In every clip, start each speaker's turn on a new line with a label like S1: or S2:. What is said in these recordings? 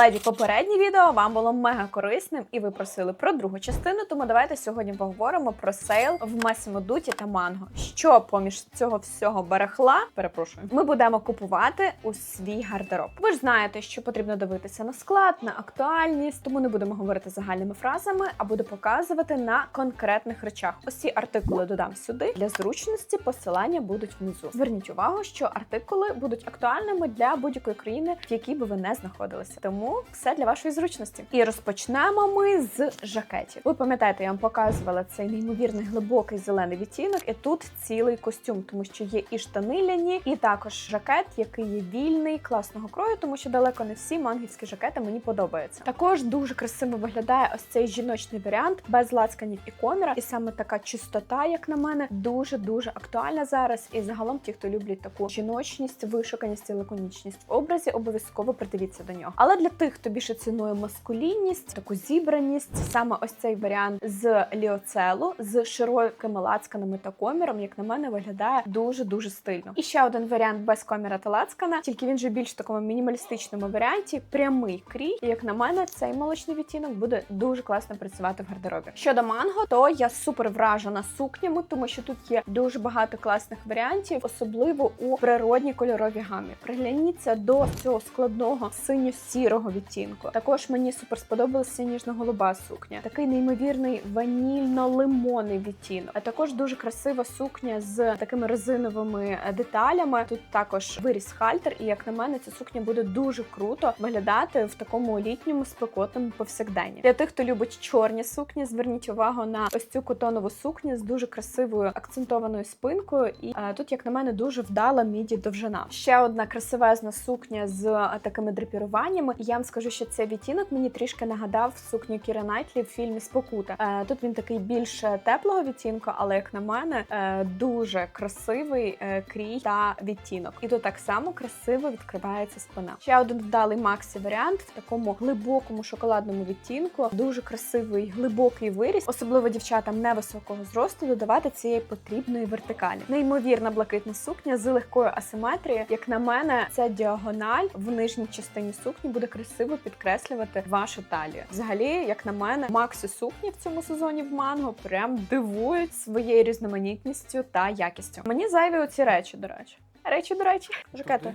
S1: Леді, попереднє відео вам було мега корисним, і ви просили про другу частину. Тому давайте сьогодні поговоримо про сейл в Dutti та Манго. Що поміж цього всього барахла, перепрошую, ми будемо купувати у свій гардероб. Ви ж знаєте, що потрібно дивитися на склад, на актуальність, тому не будемо говорити загальними фразами, а буду показувати на конкретних речах. Ці артикули додам сюди для зручності. Посилання будуть внизу. Зверніть увагу, що артикули будуть актуальними для будь-якої країни, в якій би ви не знаходилися. Тому все для вашої зручності. І розпочнемо ми з жакетів. Ви пам'ятаєте, я вам показувала цей неймовірний глибокий зелений відтінок, і тут цілий костюм, тому що є і штани ляні, і також жакет, який є вільний, класного крою, тому що далеко не всі мангівські жакети мені подобаються. Також дуже красиво виглядає ось цей жіночний варіант без лацканів і коміра, і саме така чистота, як на мене, дуже дуже актуальна зараз. І загалом ті, хто люблять таку жіночність, вишуканість і лаконічність в образі, обов'язково придивіться до нього. Але для тих, хто більше цінує маскулінність, таку зібраність, саме ось цей варіант з ліоцелу з широкими лацканами та коміром, як на мене, виглядає дуже дуже стильно. І ще один варіант без коміра та лацкана, тільки він же більш в такому мінімалістичному варіанті, прямий крій. І як на мене, цей молочний відтінок буде дуже класно працювати в гардеробі. Щодо манго, то я супер вражена сукнями, тому що тут є дуже багато класних варіантів, особливо у природній кольоровій гамі. Пригляніться до цього складного синьо-сірого відтінку. Також мені супер сподобалася ніжно-голуба сукня, такий неймовірний ванільно-лимонний відтінок. А також дуже красива сукня з такими резиновими е, деталями. Тут також виріс хальтер, і як на мене, ця сукня буде дуже круто виглядати в такому літньому спекотному повсякденні. Для тих, хто любить чорні сукні, зверніть увагу на ось цю котонову сукню з дуже красивою акцентованою спинкою. І е, тут, як на мене, дуже вдала міді довжина. Ще одна красивезна сукня з е, такими драпіруваннями. Я вам скажу, що цей відтінок мені трішки нагадав сукню Кіра Найтлі в фільмі Спокута. Е, тут він такий більш теплого відтінку, але як на мене, е, дуже красивий е, крій та відтінок. І тут так само красиво відкривається спина. Ще один вдалий Максі варіант в такому глибокому шоколадному відтінку. Дуже красивий глибокий виріс, особливо дівчатам невисокого зросту, додавати цієї потрібної вертикалі. Неймовірна блакитна сукня з легкою асиметрією. Як на мене, ця діагональ в нижній частині сукні буде красиво підкреслювати вашу талію. Взагалі, як на мене, Максі сукні в цьому сезоні в манго прям дивують своєю різноманітністю та якістю. Мені зайві оці речі, до речі. Речі, до речі, жакети.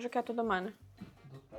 S1: Жакети до мене.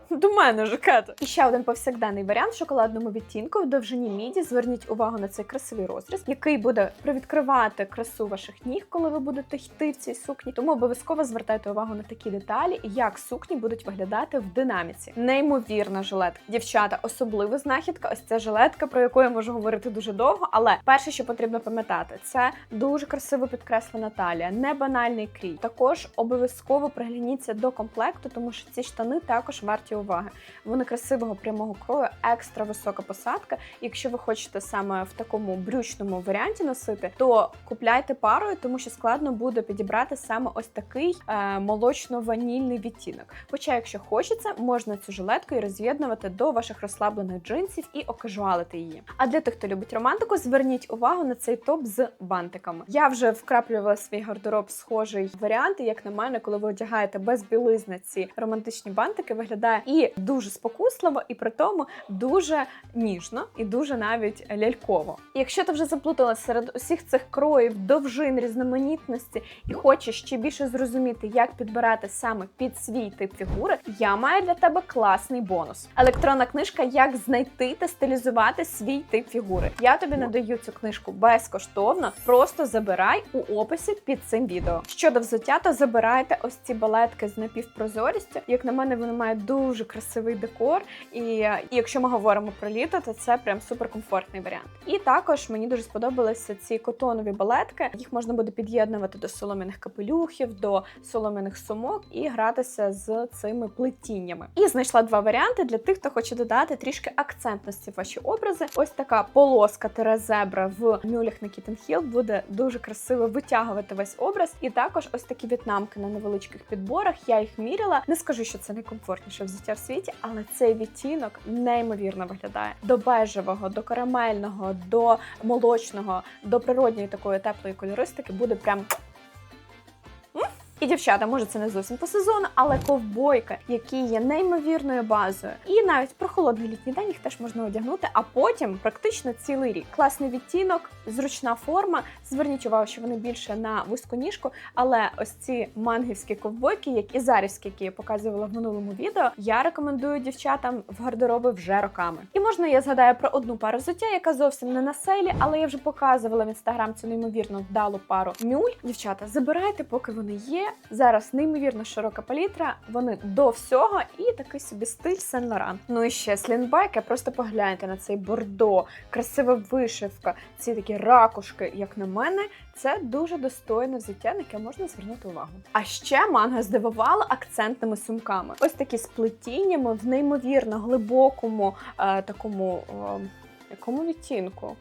S1: До мене жакету. І ще один повсякденний варіант в шоколадному відтінку в довжині міді. Зверніть увагу на цей красивий розріз, який буде привідкривати красу ваших ніг, коли ви будете йти в цій сукні. Тому обов'язково звертайте увагу на такі деталі, як сукні будуть виглядати в динаміці. Неймовірна жилетка. Дівчата, особлива знахідка. Ось ця жилетка, про яку я можу говорити дуже довго. Але перше, що потрібно пам'ятати, це дуже красиво підкреслена талія, не банальний крій. Також обов'язково пригляніться до комплекту, тому що ці штани також варті уваги. Вони красивого прямого крою, екстра висока посадка. Якщо ви хочете саме в такому брючному варіанті носити, то купляйте парою, тому що складно буде підібрати саме ось такий е, молочно-ванільний відтінок. Хоча, якщо хочеться, можна цю жилетку і роз'єднувати до ваших розслаблених джинсів і окажуалити її. А для тих, хто любить романтику, зверніть увагу на цей топ з бантиками. Я вже вкраплювала свій гардероб схожий варіант. І, як на мене, коли ви одягаєте без білизни ці романтичні бантики, виглядає і дуже спокусливо, і при тому дуже ніжно і дуже навіть ляльково. І якщо ти вже заплуталася серед усіх цих кроїв, довжин, різноманітності і хочеш ще більше зрозуміти, як підбирати саме під свій тип фігури, я маю для тебе класний бонус. Електронна книжка Як знайти та стилізувати свій тип фігури. Я тобі надаю цю книжку безкоштовно. Просто забирай у описі під цим відео. Щодо взуття, то забирайте ось ці балетки з напівпрозорістю. Як на мене, вони мають дуже красивий декор. І, і якщо ми говоримо про літо, то це прям суперкомфортний варіант. І також мені дуже сподобалися ці котонові балетки. Їх можна буде під'єднувати до солом'яних капелюхів, до солом'яних сумок і гратися з цими плетіннями. І знайшла два варіанти для тих, хто хоче додати трішки акцентності в ваші образи. Ось така полоска терезебра в мюлях на Hill буде дуже красиво витягувати весь образ. І також ось такі в'єтнамки на невеличких підборах. Я їх міряла. Не скажу, що це найкомфортніше взуття в світі, але цей відтінок неймовірно виглядає до бежевого, до карамельного, до молочного, до природньої такої теплої кольористики буде прям. І дівчата, може, це не зовсім по сезону, але ковбойка, які є неймовірною базою. І навіть про холодний літній день їх теж можна одягнути, а потім практично цілий рік. Класний відтінок, зручна форма. Зверніть увагу, що вони більше на вузьку ніжку, але ось ці мангівські ковбойки, як і зарівські, які я показувала в минулому відео, я рекомендую дівчатам в гардероби вже роками. І можна я згадаю про одну пару взуття, яка зовсім не на сейлі, але я вже показувала в інстаграм цю неймовірно вдалу пару мюль. Дівчата, забирайте, поки вони є. Зараз неймовірно широка палітра. Вони до всього і такий собі стиль Сен Лоран. Ну і ще слінбайки. Просто погляньте на цей бордо, красива вишивка, ці такі ракушки, як на мене, це дуже достойне взуття, на яке можна звернути увагу. А ще манга здивувала акцентними сумками. Ось такі з плетіннями в неймовірно глибокому е, такому е, якому відтінку.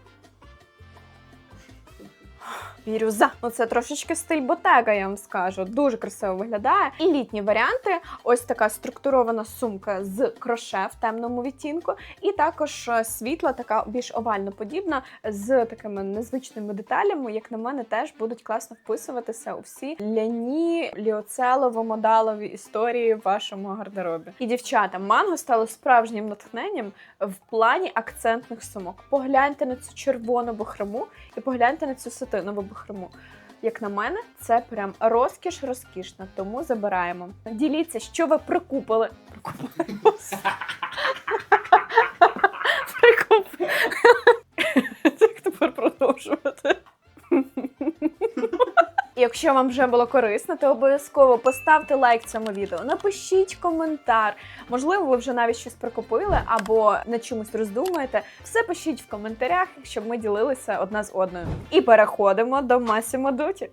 S1: Бірюза. Ну це трошечки стиль ботега, я вам скажу. Дуже красиво виглядає. І літні варіанти: ось така структурована сумка з кроше в темному відтінку, і також е, світла, така більш овально подібна, з такими незвичними деталями, як на мене, теж будуть класно вписуватися у всі ляні ліоцелово-модалові історії в вашому гардеробі. І дівчата, манго стало справжнім натхненням в плані акцентних сумок. Погляньте на цю червону бахрому і погляньте на цю сатинову бахрому. Як на мене, це прям розкіш розкішна, тому забираємо. Діліться, що ви прикупили. Прикупили. Як тепер продовжувати? І Якщо вам вже було корисно, то обов'язково поставте лайк цьому відео, напишіть коментар. Можливо, ви вже навіть щось прикупили або над чомусь роздумуєте. Все пишіть в коментарях, щоб ми ділилися одна з одною. І переходимо до Масімо Дуті.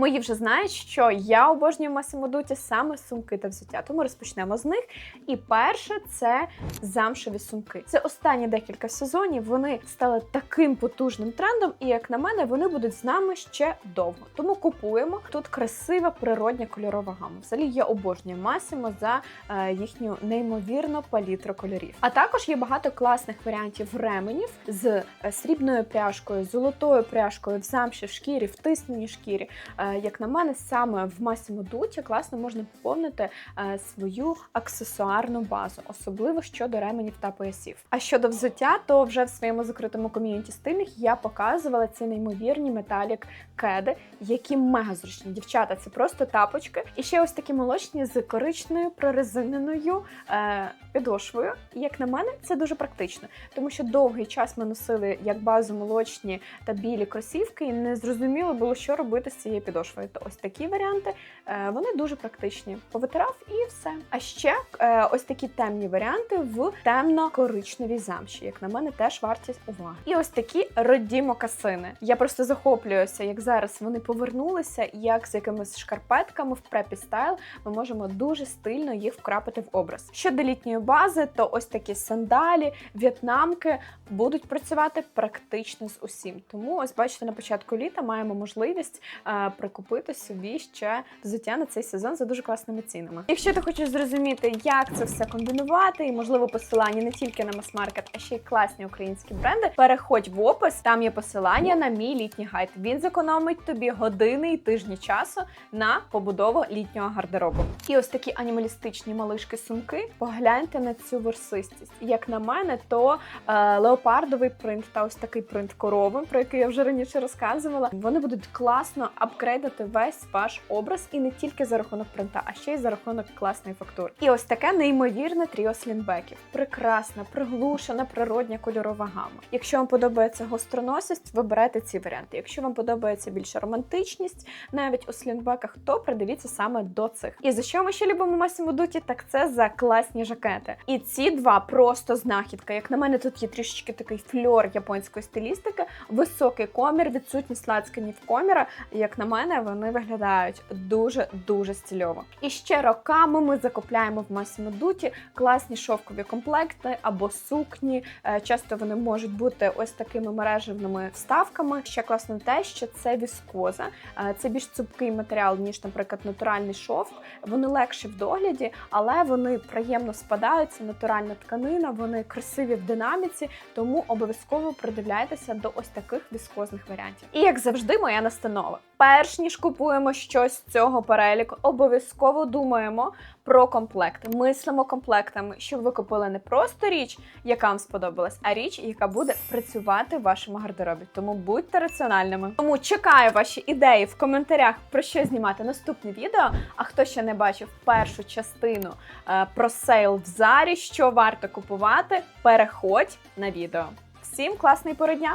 S1: Мої вже знають, що я обожнюю Масімо Дуті саме сумки та взуття. Тому розпочнемо з них. І перше це замшеві сумки. Це останні декілька сезонів. Вони стали таким потужним трендом, і як на мене, вони будуть з нами ще довго. Тому купуємо тут красива природня кольорова гама. Взагалі я обожнюю Масімо за е, їхню неймовірну палітру кольорів. А також є багато класних варіантів ременів з е, срібною пряжкою, золотою пряжкою, в замші, в шкірі, в тисненій шкірі. Як на мене, саме в Dutti класно можна поповнити е, свою аксесуарну базу, особливо щодо ременів та поясів. А щодо взуття, то вже в своєму закритому ком'юніті стильних я показувала ці неймовірні металік кеди, які мега зручні. Дівчата, це просто тапочки. І ще ось такі молочні з коричною прорезиненою е, підошвою. І, Як на мене, це дуже практично, тому що довгий час ми носили як базу молочні та білі кросівки, і не зрозуміло було, що робити з цією підошвою. То ось такі варіанти е, вони дуже практичні. Повитирав і все. А ще е, ось такі темні варіанти в темно-коричневій замші. Як на мене, теж вартість уваги. І ось такі родді мокасини. Я просто захоплююся, як зараз вони повернулися, і як з якимись шкарпетками в препі стайл ми можемо дуже стильно їх вкрапити в образ. Щодо літньої бази, то ось такі сандалі, в'єтнамки будуть працювати практично з усім. Тому ось бачите, на початку літа маємо можливість е, прикупити собі ще взуття на цей сезон за дуже класними цінами. Якщо ти хочеш зрозуміти, як це все комбінувати, і можливо посилання не тільки на мас-маркет, а ще й класні українські бренди, переходь в опис. Там є посилання на мій літній гайд. Він зекономить тобі години і тижні часу на побудову літнього гардеробу. І ось такі анімалістичні малишки сумки. Погляньте на цю ворсистість. Як на мене, то е, леопардовий принт та ось такий принт корови, про який я вже раніше розказувала. Вони будуть класно апгрейдити весь ваш образ і не тільки за рахунок принта, а ще й за рахунок класної фактури. І ось таке неймовірне тріо слінбеків. Прекрасна, приглушена, природня кольорова гама. Якщо вам подобається гостроносість, вибирайте ці варіанти. Якщо вам подобається більша романтичність, навіть у слінбеках, то придивіться саме до цих. І за що ми ще любимо Massimo Dutti, так це за класні жакети. І ці два просто знахідка. Як на мене, тут є трішечки такий фльор японської стилістики, високий комір, відсутність лацканів коміра. Як на мене, вони виглядають дуже дуже стильово. І ще роками ми закупляємо в Dutti класні шовкові комплекти або сукні. Е, Часто вони можуть бути ось такими мережевними вставками. Ще класно те, що це віскоза, Е, це більш цупкий матеріал, ніж, наприклад, натуральний шовк. Вони легші в догляді, але вони приємно спадаються. Натуральна тканина, вони красиві в динаміці, тому обов'язково придивляйтеся до ось таких віскозних варіантів. І як завжди, моя настанова. Перш ніж купуємо щось з цього переліку, обов'язково думаємо про комплекти. Мислимо комплектами, щоб ви купили не просто річ, яка вам сподобалась, а річ, яка буде працювати в вашому гардеробі. Тому будьте раціональними. Тому чекаю ваші ідеї в коментарях про що знімати наступне відео. А хто ще не бачив першу частину е, про сейл в зарі, що варто купувати, переходь на відео. Всім класної пори дня!